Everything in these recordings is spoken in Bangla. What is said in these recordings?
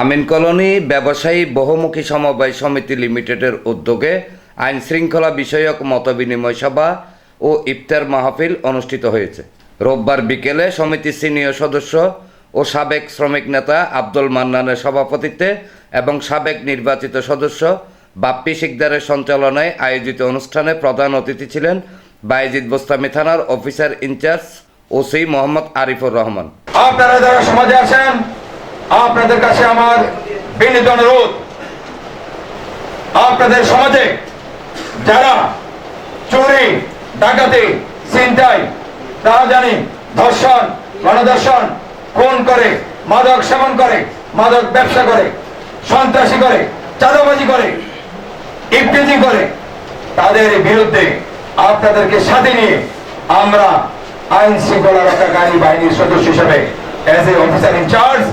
আমিন কলোনি ব্যবসায়ী বহুমুখী সমবায় সমিতি লিমিটেডের উদ্যোগে আইন শৃঙ্খলা বিষয়ক মতবিনিময় সভা ও ইফতার মাহফিল অনুষ্ঠিত হয়েছে। রোববার বিকেলে সমিতির সিনিয়র সদস্য ও সাবেক শ্রমিক নেতা আব্দুল মান্নানের সভাপতিত্বে এবং সাবেক নির্বাচিত সদস্য বাপ্পি শিকদারের সঞ্চালনায় আয়োজিত অনুষ্ঠানে প্রধান অতিথি ছিলেন বাইজিদ বোস্তামি থানার officer in charge OC Mohammad Arifur Rahman. আপনারা যারা সমাজে আছেন আপনাদের কাছে আমার বিনীত অনুরোধ। আপনাদের সমাজে যারা চুরি, ডাকাতি, ছিনতাই, রাহাজানি, ধর্ষণ, গণধর্ষণ, খুন করে, মাদক সেবন করে, মাদক ব্যবসা করে, সন্ত্রাসী করে, চাঁদাবাজি করে, ইফটিজিং করে, তাদের বিরুদ্ধে আপনাদেরকে সাথে নিয়ে আমরা আইন শৃঙ্খলা রক্ষাকারী বাহিনীর সদস্য হিসেবে এজ এ অফিসার ইনচার্জ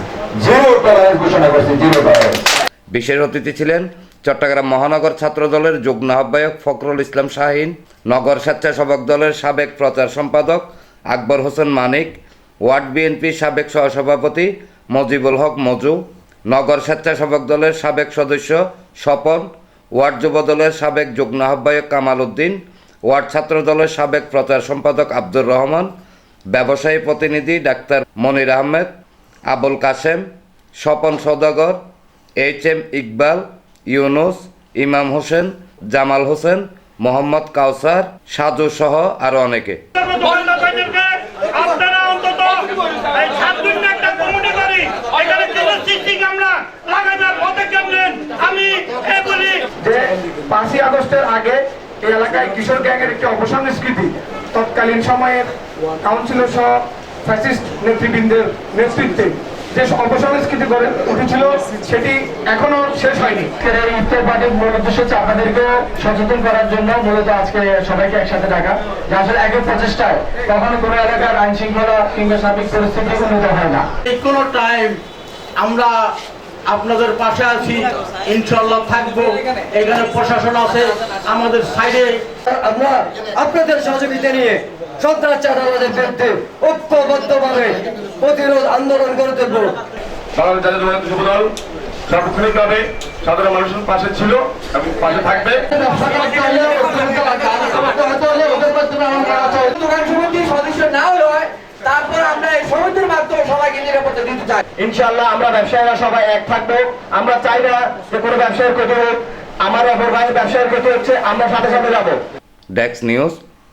বিশেষ অতিথি ছিলেন চট্টগ্রাম মহানগর ছাত্র দলের যুগ্ম আহ্বায়ক ফখরুল ইসলাম শাহিন, নগর স্বেচ্ছাসেবক দলের সাবেক প্রচার সম্পাদক আকবর হোসেন মানিক, ওয়ার্ড বিএনপি সাবেক সহসভাপতি মজিবুল হক মজু, নগর স্বেচ্ছাসেবক দলের সাবেক সদস্য স্বপন, ওয়ার্ড যুব দলের সাবেক যুগ্ম আহ্বায়ক কামাল উদ্দিন, ওয়ার্ড ছাত্র দলের সাবেক প্রচার সম্পাদক আব্দুর রহমান, ব্যবসায়ী প্রতিনিধি doctor Monir Ahmed Abul Kashem Swapan Sadagar, H M Iqbal, Yunus, Imam Hossain, Jamal Hossain, Mohammad কাউসার, সাজু সহ আরও অনেকে। পাঁচই আগস্টের আগে এই এলাকায় কিশোর গ্যাংয়ের একটি অপসংস্কৃতি তৎকালীন সময়ের কাউন্সিলর সহ ফ্যাসিস্ট নেতৃবৃন্দের নেতৃত্বে যে অপসংস্কৃতি গড়ে উঠেছিল সেটি এখনও শেষ হয়নি। এই ইফতার পার্টির মূল উদ্দেশ্য হচ্ছে আপনাদেরকে সচেতন করার জন্য মূলত আজকে সবাইকে একসাথে ডাকা। যে আসলে একই প্রচেষ্টায় কখনো কোনো এলাকার আইন শৃঙ্খলা কিংবা সার্বিক পরিস্থিতি উন্নত হয় না। কোনো টাইম আমরা আপনাদের পাশে আছি ইনশাল্লাহ থাকব। এখানে প্রশাসন আছে আমাদের সাইডে আমরা আপনাদের সহযোগিতা নিয়ে বিরুদ্ধে ঐক্যবদ্ধভাবে প্রতিরোধ আন্দোলন করে দেবো বাংলাদেশ জাতীয় যুব দল সার্বক্ষণিকভাবে সাধারণ মানুষের পাশে ছিল এবং পাশে থাকবে। সদস্য না হলে হয় তারপর আমরা এই সমিতির মাধ্যমে সবাইকে নিরাপত্তা দিতে চাই ইনশাআল্লাহ আমরা ব্যবসায়ীরা সবাই এক থাকব। আমরা চাই না যে কোনো ব্যবসায়ের ক্ষতি হোক। আমার অপর ব্যবসায়ের ক্ষতি হচ্ছে আমরা সাথে সাথে যাব। ডেক্স news